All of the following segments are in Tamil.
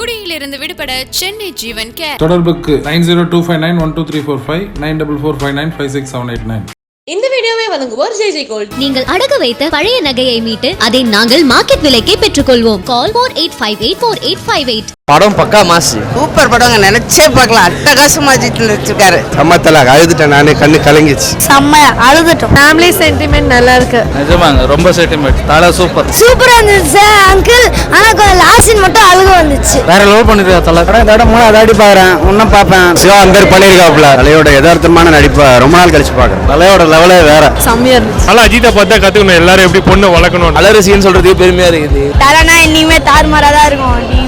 குடியிலிருந்து விடுபட சென்னை ஜீவன் கேர். தொடர்புக்கு nine zero two five nine one two three four five nine double four five nine five six seven eight nine. இந்த வீடியோவை வழங்குவோர் ஜெய் ஜெய் கோல்ட். நீங்கள் அடகு வைத்த பழைய நகையை மீட்டு அதை நாங்கள் மார்க்கெட் விலைக்கே பெற்றுக்கொள்வோம். Call four eight five eight four eight five eight. படம் பக்கா மாசு. சூப்பர் படங்க நினைச்சே பார்க்கலாம். அட்டகாசமா வச்சிருக்காரு. சம்மத்தல அழுதுட்டேன் நானே கண்ணு கலங்கிச்சு செம்மையா அழுதுட்டோம். ஃபேமிலி சென்டிமெண்ட் நல்லா இருக்கு நிஜமாங்க ரொம்ப சென்டிமெண்ட் தலை சூப்பர் சூப்பரா இருந்துச்சு அங்கிள் ஆனா லாஸ்ட் மட்டும் அழுக வந்துச்சு. வேற லெவல் பண்ணிருக்கா தலை? இந்த இடம் மூணாவது அடி பாக்குறேன். இன்னும் பார்ப்பேன். சிவா அந்த பண்ணிருக்காப்ல தலையோட யதார்த்தமான நடிப்பை ரொம்ப நாள் கழிச்சு பாக்குறேன் தலையோட லெவலே வேற. செம்மையா இருந்துச்சு. நல்லா அஜித்தை பார்த்தா கத்துக்கணும். எல்லாரும் எப்படி பொண்ணு வளர்க்கணும் அலரசின்னு சொல்றதுக்கு பெருமையா இருக்குது. தரனா இனிமே தாறுமாறா தான் இருக்கும்.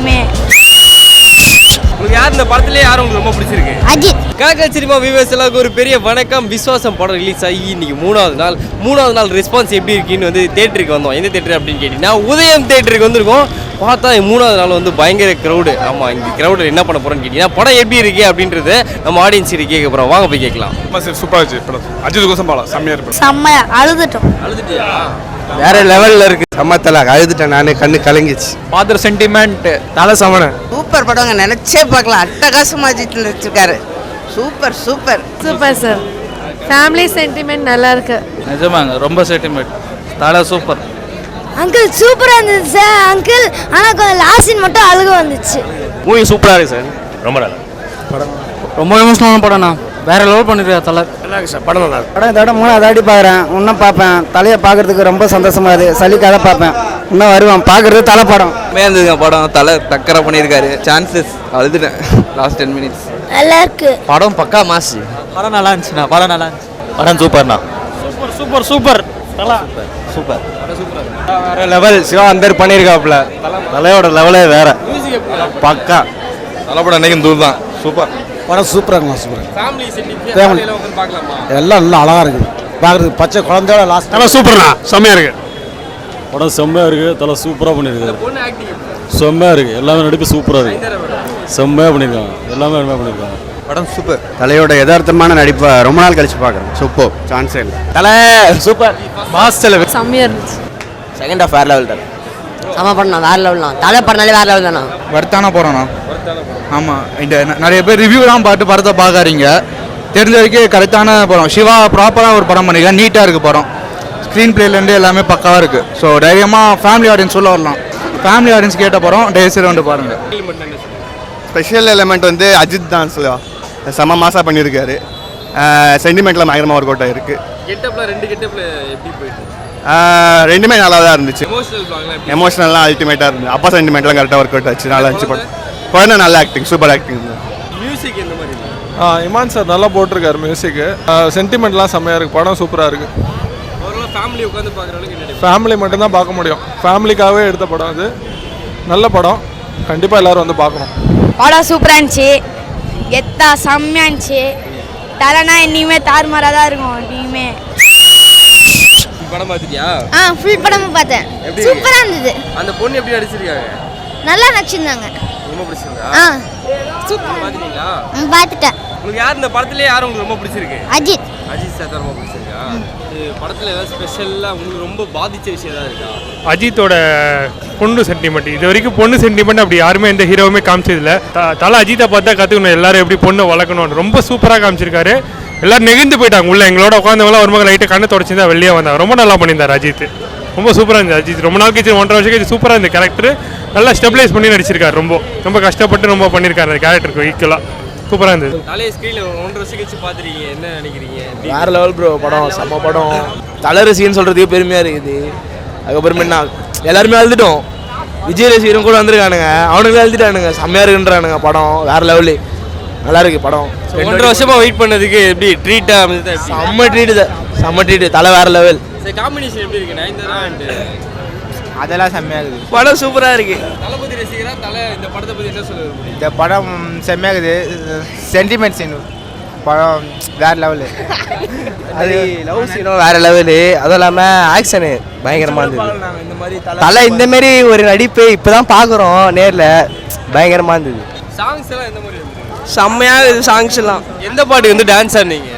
இந்த படத்துல யார் உங்களுக்கு ரொம்ப பிடிச்சிருக்கு? அஜித். கலக்கல் சினிமா வியூவர்ஸ் எல்லாருக்கும் ஒரு பெரிய வணக்கம். விஸ்வாசம் படம் ரிலீஸ் ஆகி இன்னைக்கு மூணாவது நாள். மூணாவது நாள் ரெஸ்பான்ஸ் எப்படி இருக்குன்னு வந்து தேட்டருக்கு வந்தோம். எந்த தேட்டர் அப்படின்னு கேட்டிங்கன்னா உதயம் தேட்டருக்கு வந்திருக்கோம். பார்த்தா மூணாவது நாள் வந்து பயங்கர க்ரௌடு ஆமாம் இந்த க்ரௌடில் என்ன பண்ண போகிறோன்னு கேட்டிங்கன்னா படம் எப்படி இருக்கு அப்படின்றத நம்ம ஆடியன்ஸ் கிட்ட கேட்க போகிறோம் வாங்க போய் கேட்கலாம். சூப்பரா படம். அஜித் கோசம் பாலம் செம்மையா இருப்பேன் செம்மையா. அழுதுட்டோம். அழுதுட்டியா? வேற லெவல்ல இருக்கு. சம்மத்தல அழுதுட்டேன் நானே கண்ணு கலங்கிச்சு பாத்திர சென்டிமெண்ட் தலை சமன சூப்பர் படங்க நினைச்சே பார்க்கலாம் அட்டகாசமா அஜித் வச்சிருக்காரு super super. Super sir. Family sentiment நல்லா இருக்கு. நிஜமாங்க ரொம்ப சென்டிமெண்ட் தலை சூப்பர். அங்கிள் சூப்பரா இருந்துச்சு சார். அங்கிள் ஆனா கொஞ்சம் லாஸ்ட் மட்டும் அழுக வந்துச்சு. மூவி சூப்பரா இருக்கு சார். ரொம்ப நல்லா. ரொம்ப எமோஷனலான படம்ண்ணா. வேற லெவல் பண்ணிருக்கா தலை. படம் நல்லா படம் இந்த இடம் மூணாவது அடி பார்க்குறேன் இன்னும் பார்ப்பேன். தலையை பார்க்கறதுக்கு ரொம்ப சந்தோஷமா இருக்கு. சலிக்காத பார்ப்பேன். இன்னும் வருவேன். பார்க்கறது தலை படம். இருந்ததுங்க படம்? தலை டக்கரா பண்ணியிருக்காரு. சான்சஸ் அழுதுட்டேன். லாஸ்ட் டென் மினிட்ஸ் நல்லா இருக்கு. படம் பக்கா மாசு. படம் நல்லா இருந்துச்சுண்ணா. படம் நல்லா இருந்துச்சு. படம் சூப்பர்ண்ணா. Super super super. சூப்பர் வேற லெவல் சிவா அந்த பண்ணியிருக்காப்ல தலையோட லெவலே வேற. பக்கா நல்ல படம் அன்னைக்கு தூர் தான் சூப்பர். படம் சூப்பராங்க சூப்பர் ஃபேமிலி சென்டிமெண்ட் வந்து பார்க்கலாமா? எல்லாம் நல்லா அழகா இருக்குது. பார்க்கறதுக்கு பச்சை குழந்தையோட லாஸ்ட் நல்லா சூப்பர்ண்ணா செம்மையா இருக்கு. படம் செம்மையா இருக்கு. தலை சூப்பரா பண்ணிருக்காரு பொண்ணு ஆக்டிங் செம்மையா இருக்கு. எல்லாமே நடிப்பு சூப்பரா இருக்கு. செம்மையா பண்ணிருக்காங்க எல்லாமே அருமையா பண்ணிருக்காங்க படம் சூப்பர் தலையோட யதார்த்தமான நடிப்பை ரொம்ப நாள் கழிச்சு பார்க்குறேன் சூப்பர் சான்ஸே இல்லை. தலை சூப்பர் மாஸ்டர் செம்மையா இருந்துச்சு. செகண்ட் ஆஃப் வேற லெவல் தலை. செம்ம படம் வேற லெவல் தான். தலை படம்னாலே வேற லெவல் தானே. வருத்தான படம்ண்ணா ஆமாம் இந்த ந- நிறைய பேர் ரிவ்யூலாம் பார்த்து படத்தை பார்க்காதீங்க. தெரிஞ்ச வரைக்கும் கரெக்டான படம். சிவா ப்ராப்பராக ஒரு படம் பண்ணிருக்கேன் நீட்டாக இருக்குது படம். ஸ்க்ரீன் பிளேலேருந்து எல்லாமே பக்காவாக இருக்குது ஸோ தைரியமாக ஃபேமிலி ஆடியன்ஸ் சொல்ல வரலாம். ஃபேமிலி ஆடியன்ஸ் கேட்ட படம் டேசர் வந்து பாருங்கள் ஸ்பெஷல் எலிமெண்ட் வந்து அஜித் தான் சொல்லுவா செம மாசா பண்ணியிருக்காரு சென்டிமெண்ட்டில் பயங்கரமாக ஒர்க் அவுட் ஆயிருக்கு. கெட்டப்ல ரெண்டு கெட்டப்ல எப்படி போயிட்டு? ரெண்டுமே நல்லா தான் இருந்துச்சு எமோஷனல்லாம் அல்டிமேட்டாக இருந்துச்சு. அப்பா சென்டிமெண்ட்லாம் கரெக்டாக ஒர்க் அவுட் ஆச்சு. நல்லா இருந்துச்சு படம். குழந்தை? நல்ல ஆக்டிங் சூப்பர் ஆக்டிங் மியூசிக் எந்த மாதிரி இருக்கு இமான் சார் நல்லா போட்டிருக்காரு மியூசிக்கு சென்டிமெண்ட்லாம் செம்மையா இருக்கு. படம் சூப்பரா இருக்கு. ஓவரால் ஃபேமிலி உட்காந்து பார்க்குற அளவுக்கு என்ன ஃபேமிலி மட்டும்தான் பார்க்க முடியும். ஃபேமிலிக்காகவே எடுத்த படம் அது. நல்ல படம். கண்டிப்பா எல்லாரும் வந்து பார்க்கணும். படம் சூப்பரா இருந்துச்சு. எத்தா செம்மையா இருந்துச்சு. தலைனா இனிமே தாறுமாறா தான் இருக்கும் இனிமே படம் பார்த்துட்டியா ஆ ஃபுல் படமும் பார்த்தேன். எப்படி? சூப்பரா இருந்தது. அந்த பொண்ணு எப்படி நடிச்சிருக்காங்க? நல்லா நடிச்சிருந்தாங்க. ரொம்ப பிடிச்சிருக்கா ஆ. பார்த்துட்டீங்களா பார்த்துட்டேன் உங்களுக்கு யார் இந்த படத்துல யார் உங்களுக்கு ரொம்ப பிடிச்சிருக்கு? அஜித். அஜித் சார் ரொம்ப பிடிச்சிருக்கா? இது படத்துல ஏதாவது ஸ்பெஷலாக உங்களுக்கு ரொம்ப பாதிச்ச விஷயம் ஏதாவது இருக்கா? அஜித்தோட பொண்ணு சென்டிமெண்ட் இது வரைக்கும் பொண்ணு சென்டிமெண்ட் அப்படி யாருமே எந்த ஹீரோவுமே காமிச்சதில்ல. த- தலை அஜித்தை பார்த்தா கற்றுக்கணும் எல்லாரும் எப்படி பொண்ணை வளர்க்கணும் ரொம்ப சூப்பராக காமிச்சிருக்காரு. எல்லாரும் நெகிழ்ந்து போயிட்டாங்க உள்ள எங்களோட உட்காந்தவங்களாம் ஒரு மகள் லைட்டை கண்ணை தொடச்சி தான் வெளியே வந்தாங்க. ரொம்ப நல்லா பண்ணியிருந்தார் அஜித். ரொம்ப சூப்பராக இருந்தது அஜித். ரொம்ப நாள் கழிச்சு ஒன்றரை வருஷம் கழிச்சு சூப்பராக இருந்த கேரக்டர் நல்லா ஸ்டெபிலைஸ் பண்ணி நடிச்சிருக்காரு ரொம்ப. ரொம்ப கஷ்டப்பட்டு ரொம்ப பண்ணியிருக்காரு அந்த கேரக்டருக்கு ஈக்குவலாக சூப்பராக இருந்தது. தலையை ஸ்க்ரீனில் ஒன்றரை வருஷம் கழிச்சு பார்த்துருக்கீங்க. என்ன நினைக்கிறீங்க? வேற லெவல் ப்ரோ படம் செம்ம படம். தலை ரசிகன்னு சொல்றதுக்கு பெருமையா இருக்குது. அதுக்கப்புறம் என்ன எல்லாருமே அழுதுட்டோம். விஜய் ரசிகரும் கூட வந்திருக்கானுங்க. அவனுங்களே அழுதுட்டானுங்க. செம்மையா இருக்குன்றானுங்க படம். வேற லெவலு நல்லா இருக்கு படம். ஒன்றரை வருஷமா வெயிட் பண்ணதுக்கு எப்படி ட்ரீட்டா? செம்ம ட்ரீட் செம்ம ட்ரீட் தலை வேற லெவல் காம்பினேஷன் எப்படி இருக்கு அதெல்லாம் செம்மையா இருக்குது. படம் சூப்பரா இருக்கு. தளபதி ரசிகரா? தலை இந்த படத்தை பத்தி என்ன சொல்ல இந்த படம் செம்மையா இருக்குது. சென்டிமெண்ட் சீன் படம் வேற லெவலு அது லவ் சீனும் வேற லெவலு அதுவும் இல்லாமல் ஆக்ஷனு பயங்கரமாக இருந்தது. இந்த மாதிரி தலை இந்த மாதிரி ஒரு நடிப்பு இப்போ தான் பார்க்குறோம் நேரில். பயங்கரமாக இருந்தது. சாங்ஸ் எல்லாம் எந்த மாதிரி செம்மையாக இருக்குது சாங்ஸ் எல்லாம். எந்த பாட்டு வந்து டான்ஸ் ஆனீங்க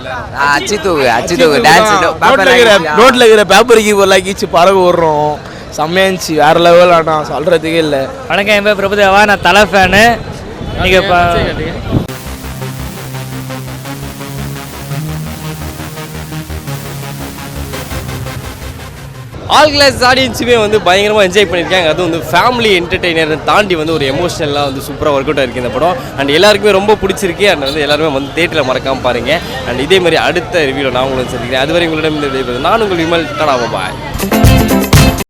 அச்சு தூக்கு அச்சு தூக்கு டான்ஸ் ரோட்ல இருக்கிற ரோட்ல இருக்கிற பேப்பர் கீப்பர்லாம் கீச்சு பறவை விடுறோம் செம்மையா இருந்துச்சு. வேற லெவல் ஆனால் சொல்கிறதுக்கே இல்லை. வணக்கம் என் பேர் பிரபுதேவா நான் தலை ஃபேனு நீங்கள் ஆல் கிளாஸ் ஆடியன்ஸுமே வந்து பயங்கரமாக என்ஜாய் பண்ணியிருக்காங்க அதுவும் வந்து ஃபேமிலி என்டர்டெய்னர் தாண்டி வந்து ஒரு எமோஷனலாக வந்து சூப்பராக ஒர்க் அவுட் ஆயிருக்கு இந்த படம். அண்ட் எல்லாருக்குமே ரொம்ப பிடிச்சிருக்கு. அண்ட் வந்து எல்லாருமே வந்து தேட்டரில் மறக்காமல் பாருங்கள் அண்ட் இதே மாதிரி அடுத்த ரிவ்யூவில் நான் உங்களை சந்திக்கிறேன். அதுவரை உங்களிடம் இந்த நான் உங்கள் விமல். டடா பாய்